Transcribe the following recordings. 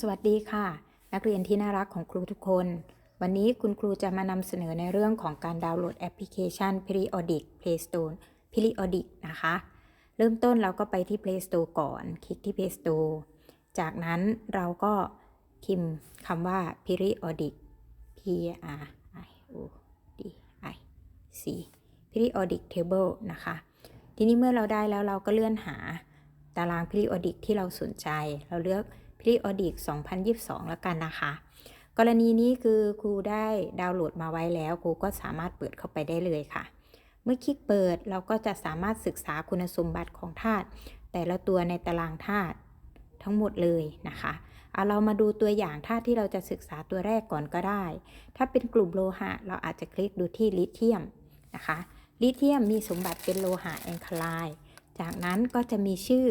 สวัสดีค่ะ นักเรียนที่น่ารักของครูทุกคน วันนี้คุณครูจะมานำเสนอในเรื่องของการดาวน์โหลดแอปพลิเคชัน Periodic Play Store Periodic นะคะ เริ่มต้นเราก็ไปที่ Play Store ก่อน คลิกที่ Play Store จากนั้นเราก็พิมพ์คำว่า Periodic P R I O D I C Periodic Table นะคะ ทีนี้เมื่อเราได้แล้วเราก็เลื่อนหาตาราง Periodic ที่เราสนใจเราเลือก Periodic 2022 แล้วกันนะคะ กรณีนี้คือครูได้ดาวน์โหลดมาไว้แล้วครูก็สามารถเปิดเข้าไปได้เลยค่ะ เมื่อคลิกเปิดเราก็จะสามารถศึกษาคุณสมบัติของธาตุแต่ละตัวในตารางธาตุทั้งหมดเลยนะคะเอาเรามาดูตัวอย่างธาตุที่เราจะศึกษาตัวแรกก่อนก็ได้ ถ้าเป็นกลุ่มโลหะ เราอาจจะคลิกดูที่ลิเธียมนะคะ ลิเธียมมีสมบัติเป็นโลหะแองคลาย จากนั้นก็จะมีชื่อ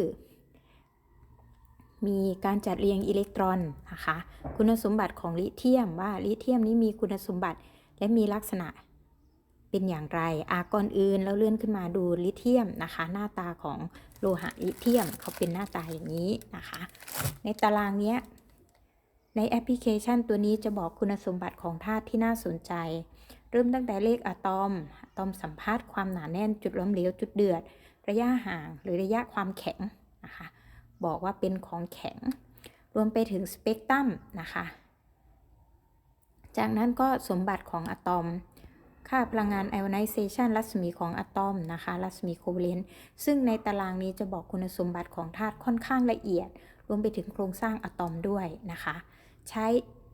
มีการจัดเรียงอิเล็กตรอนนะคะ คุณสมบัติของลิเธียมว่าลิเธียมนี้มีคุณสมบัติและมีลักษณะเป็นอย่างไรอาก่อนอื่นเราเลื่อนขึ้นมาดูลิเธียมนะคะ หน้าตาของโลหะลิเธียมเขาเป็นหน้าตาอย่างนี้นะคะ ในตารางเนี้ยในแอปพลิเคชันตัวนี้จะบอกคุณสมบัติของธาตุที่น่าสนใจ เริ่มตั้งแต่เลขอะตอมอะตอมสัมพัทธ์ความหนาแน่นจุดล้มเหลวจุดเดือด ระยะห่างหรือระยะความแข็ง บอกว่าเป็นของแข็ง รวมไปถึงสเปกตรัมนะคะ จากนั้นก็สมบัติของอะตอม ค่าพลังงานไอออนไนเซชันรัศมีของอะตอมนะคะ รัศมีโคเวเลนต์ซึ่งในตารางนี้จะบอกคุณสมบัติของธาตุค่อนข้างละเอียด รวมไปถึงโครงสร้างอะตอมด้วยนะคะ ใช้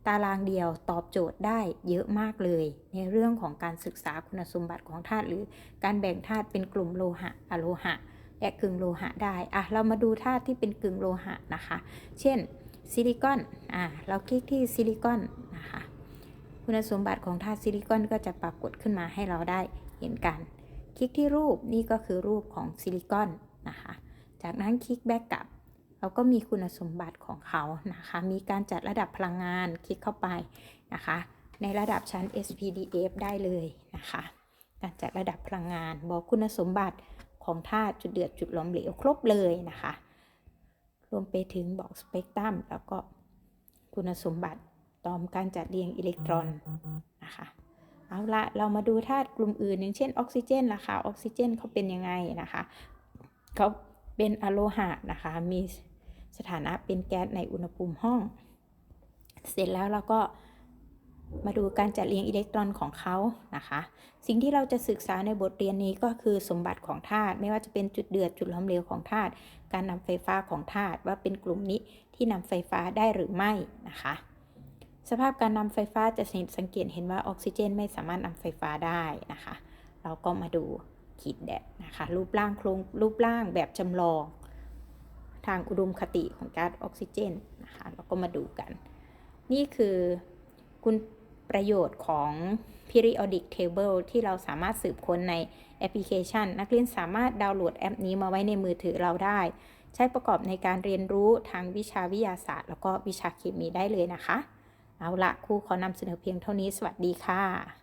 ตารางเดียวตอบโจทย์ได้เยอะมากเลย ในเรื่องของการศึกษาคุณสมบัติของธาตุหรือการแบ่งธาตุเป็นกลุ่มโลหะอะโลหะ และกึ่งโลหะได้อะเรามาดูธาตุที่เป็นกึ่งโลหะนะคะ เช่นซิลิคอนอ่าเราคลิกที่ซิลิคอนนะคะคุณสมบัติของธาตุซิลิคอนก็จะปรากฏขึ้นมาให้เราได้เห็นกัน คลิกที่รูปนี่ก็คือรูปของซิลิคอนนะคะ จากนั้นคลิกแบ็กกลับเราก็มีคุณสมบัติของเขานะคะ มีการจัดระดับพลังงานคลิกเข้าไปนะคะ ในระดับชั้น SPDF ได้เลยนะคะ การจัดระดับพลังงานบอกคุณสมบัติ ของธาตุจุดเดือดจุดล้มเหลวครบเลยนะคะ รวมไปถึงบอกสเปกตรัมแล้วก็คุณสมบัติตอมการจัดเรียงอิเล็กตรอนนะคะเอาละเรามาดูธาตุกลุ่มอื่น อย่างเช่นออกซิเจนล่ะค่ะออกซิเจนเขาเป็นยังไงนะคะเขาเป็นอะโลหะนะคะมีสถานะเป็นแก๊สในอุณหภูมิห้อง เสร็จแล้วเราก็ มาดูการจัดเรียงอิเล็กตรอนของเขานะคะ สิ่งที่เราจะศึกษาในบทเรียนนี้ก็คือสมบัติของธาตุไม่ว่าจะเป็นจุดเดือดจุดล้มเหลวของธาตุการนำไฟฟ้าของธาตุว่าเป็นกลุ่มนี้ที่นำไฟฟ้าได้หรือไม่นะคะ สภาพการนำไฟฟ้าจะสังเกตเห็นว่าออกซิเจน ไม่สามารถนำไฟฟ้าได้นะคะ เราก็มาดูขีดแดดนะคะรูปร่างโครงรูปร่างแบบจำลอง ทางอุดมคติของก๊าซออกซิเจนนะคะเราก็มาดูกัน นี่คือคุณ ประโยชน์ของ periodic table ที่เราสามารถสืบค้นในแอปพลิเคชัน นักเรียนสามารถดาวน์โหลดแอปนี้มาไว้ในมือถือเราได้ ใช้ประกอบในการเรียนรู้ทางวิชาวิทยาศาสตร์ แล้วก็วิชาเคมีได้เลยนะคะ เอาละครูขอนำเสนอเพียงเท่านี้สวัสดีค่ะ